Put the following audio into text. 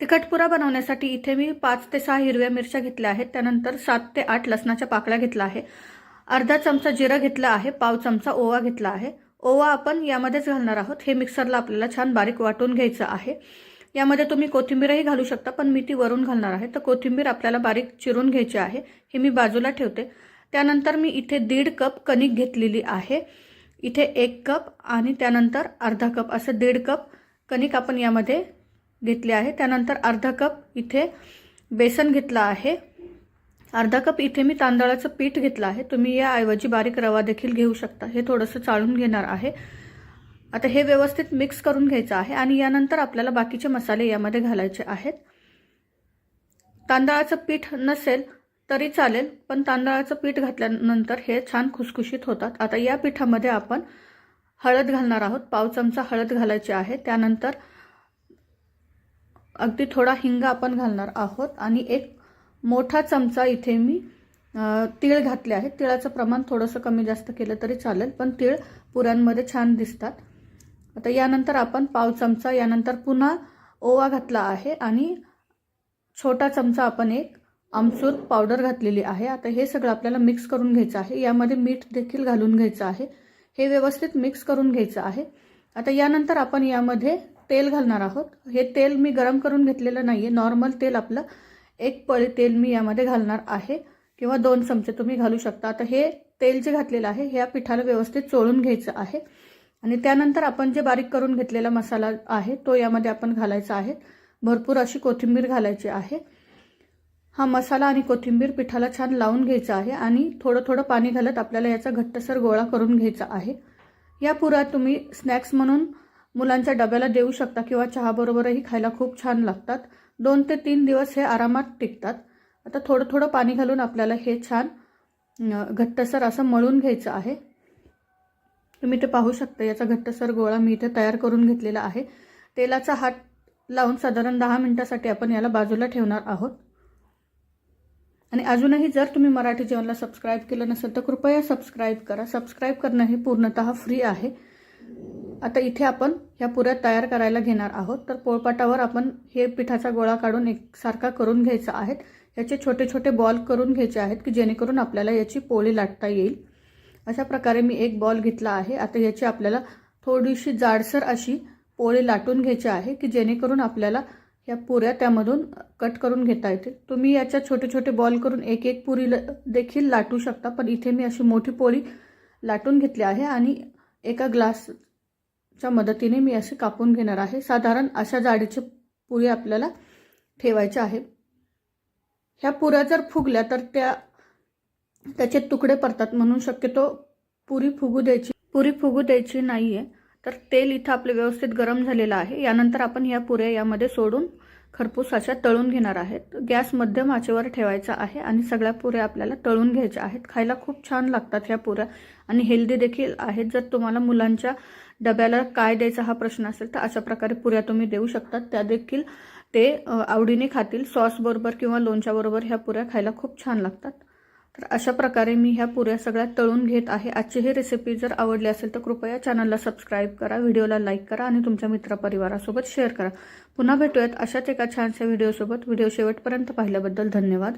तिखटपुरा बनवण्यासाठी इथे मी पाच ते सहा हिरव्या मिरच्या घेतल्या आहेत. त्यानंतर सात ते आठ लसणाच्या पाकळ्या घेतला आहे. अर्धा चमचा जिरं घेतला आहे. पाव चमचा ओवा घेतला आहे. ओवा आपण यामध्येच घालणार आहोत. हे मिक्सरला आपल्याला छान बारीक वाटून घ्यायचं आहे. यामध्ये तुम्ही कोथिंबीरही घालू शकता पण मी ती वरून घालणार आहे. तर कोथिंबीर आपल्याला बारीक चिरून घ्यायची आहे. हे मी बाजूला ठेवते. त्यानंतर मी इथे दीड कप कणिक घेतलेली आहे. इथे एक कप आणि त्यानंतर अर्धा कप. असं दीड कप कणिक आपण यामध्ये घेतले आहे. त्यानंतर अर्धा कप इथे बेसन घेतलं आहे. अर्धा कप इथे मी तांदळाचं पीठ घेतलं आहे. तुम्ही याऐवजी बारीक रवा देखील घेऊ शकता. हे थोडंसं चाळून घेणार आहे. आता हे व्यवस्थित मिक्स करून घ्यायचं आहे आणि यानंतर आपल्याला बाकीचे मसाले यामध्ये घालायचे आहेत. तांदळाचं पीठ नसेल तरी चालेल पण तांदळाचं पीठ घातल्यानंतर हे छान खुसखुशीत होतात. आता या पिठामध्ये आपण हळद घालणार आहोत. पाव चमचा हळद घालायची आहे. त्यानंतर अगदी थोडा हिंग आपण घालणार आहोत आणि एक मोठा चमचा इथे मी तीळ घातले आहे. तिळाचं प्रमाण थोडंसं कमी जास्त केलं तरी चालेल पण तीळ पुऱ्यांमध्ये छान दिसतात. आता यानंतर आपण पाव चमचा यानंतर पुन्हा ओवा घातला आहे आणि छोटा चमचा आपण एक आमचूर पावडर घातलेली आहे. आता हे सगळं आपल्याला मिक्स करून घ्यायचं आहे. यामध्ये मीठ देखील घालून घ्यायचं आहे. हे व्यवस्थित मिक्स करून घ्यायचं आहे. आता यानंतर आपण यामध्ये तेल घालणार आहोत. हे तेल मी गरम करून घेतलेलं नाही आहे नॉर्मल तेल आपलं एक पळी तेल मी यामध्ये घालणार आहे. किंवा दोन चमचे तुम्ही घालू शकता. आता हे तेल जे घातलेलं आहे ह्या पिठाला व्यवस्थित चोळून घ्यायचं आहे. आणि त्यानंतर आपण जे बारीक करून घेतलेला मसाला आहे तो यामध्ये आपण घालायचा आहे. भरपूर अशी कोथिंबीर घालायची आहे. हा मसाला आणि कोथिंबीर पिठाला छान लावून घ्यायचा आहे आणि थोडं थोडं पाणी घालत आपल्याला याचा घट्टसर गोळा करून घ्यायचा आहे. या पुरात तुम्ही स्नॅक्स म्हणून मुलांच्या डब्याला देऊ शकता किंवा चहाबरोबरही खायला खूप छान लागतात. दोन ते तीन दिवस हे आरामात टिकतात. आता थोडं थोडं पाणी घालून आपल्याला हे छान घट्टसर असं मळून घ्यायचं आहे. तुम्ही ते पाहू शकता याचा घट्टसर गोळा मी इथे तयार करून घेतलेला आहे. तेलाचा हात लावून साधारण दहा मिनटासाठी आपण याला बाजूला ठेवणार आहोत. आणि अजूनही जर तुम्ही मराठी जेवणला सबस्क्राईब केलं नसेल तर कृपया सबस्क्राईब करा. सबस्क्राईब करणं हे पूर्णतः फ्री आहे. आता इथे आपण ह्या पुऱ्या तयार करायला घेणार आहोत. तर पोळपाटावर आपण हे पिठाचा गोळा काढून एकसारखा करून घ्यायचा आहे याचे छोटे छोटे बॉल करून घ्यायचे आहेत की जेणेकरून आपल्याला याची पोळी लाटता येईल. अशा प्रकारे मी एक बॉल घेतला आहे. आता याची आपल्याला थोडीशी जाडसर अशी पोळी लाटून घ्यायची आहे की जेणेकरून आपल्याला या पुऱ्या त्यामधून कट करून घेता येतील. तुम्ही याच्या छोटे छोटे बॉल करून एक एक पुरी देखील लाटू शकता पण इथे मी अशी मोठी पोळी लाटून घेतली आहे आणि एका ग्लास च्या मदतीने मी असे कापून घेणार आहे. साधारण अशा जाडीची पुरी आपल्याला ठेवायच्या आहे ह्या पुऱ्या जर फुगल्या तर त्या त्याचे तुकडे पडतात म्हणून शक्यतो पुरी फुगू द्यायची पुरी फुगू द्यायची नाही आहे तर तेल इथं आपलं व्यवस्थित गरम झालेलं आहे. यानंतर आपण या पुऱ्या यामध्ये सोडून खरपूस अशा तळून घेणार आहेत. गॅस मध्यम आचेवर ठेवायचा आहे आणि सगळ्या पुऱ्या आपल्याला तळून घ्यायच्या आहेत. खायला खूप छान लागतात ह्या पुऱ्या आणि हेल्दी देखील आहेत. जर तुम्हाला मुलांच्या डब्याला काय द्यायचा हा प्रश्न असेल तर अशा प्रकारे पुऱ्या तुम्ही देऊ शकतात. त्या देखील ते आवडीने खातील. सॉसबरोबर किंवा लोणच्याबरोबर ह्या पुऱ्या खायला खूप छान लागतात. तर अशा प्रकारे मी ह्या पुऱ्या सगळ्या तळून घेत आहे. आजची ही रेसिपी जर आवडली असेल तर कृपया चॅनलला सबस्क्राईब करा व्हिडिओला लाईक करा आणि तुमच्या मित्रपरिवारासोबत शेअर करा. पुन्हा भेटूयात अशाच एका छानशा व्हिडिओसोबत व्हिडिओ शेवटपर्यंत पाहिल्याबद्दल धन्यवाद.